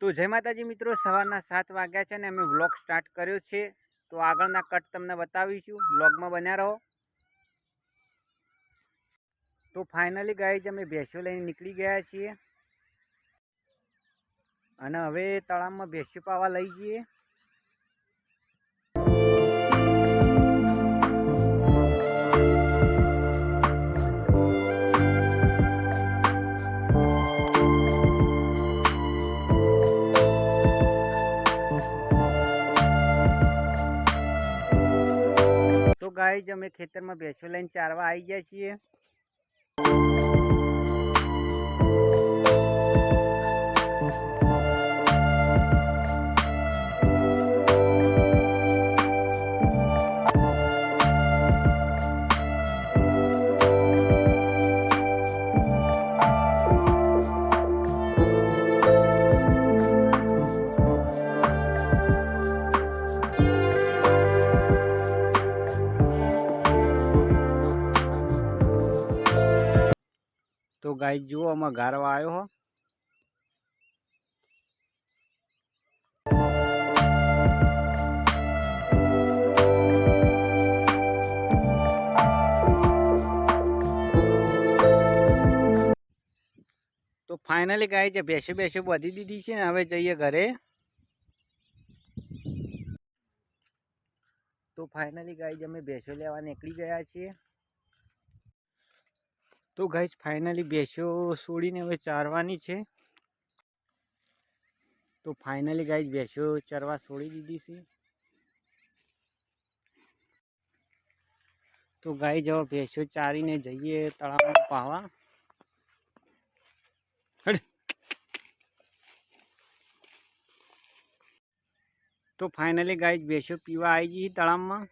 તો જય માતાજી મિત્રો, સવારના સાત વાગ્યા છે ને અમે વ્લોગ સ્ટાર્ટ કર્યો છે. તો આગળના કટ તમને બતાવીશું. વ્લોગમાં બન્યા રહો. તો ફાઇનલી ગાઈજ અમે ભેંસો લઈને નીકળી ગયા છીએ. અને હવે તળાવમાં ભેંસો પાવા લઈ જઈએ. જ અમે ખેતરમાં ભેંસો લઈને ચારવા આવી ગયા છીએ. તો ગાય જુઓ આમાં ગારવા આવ્યો હો. તો ફાઇનલી ગાય છે બેસે બેસે બધી દીધી છે ને, હવે જઈએ ઘરે. તો ફાઇનલી ગાય અમે ભેંસો લેવા નીકળી ગયા છીએ. તો ગાઈસ ફાઇનલી ભેંસો છોડીને હવે ચારવાની છે. તો ફાઇનલી ગાઈસ ભેંસો ચરવા છોડી દીધી છે. તો ગાઈ જવા ભેંસો ચારીને જઈએ તળાવમાં પાવા. તો ફાઇનલી ગાઈસ ભેંસો પીવા આવી ગઈ તળાવમાં.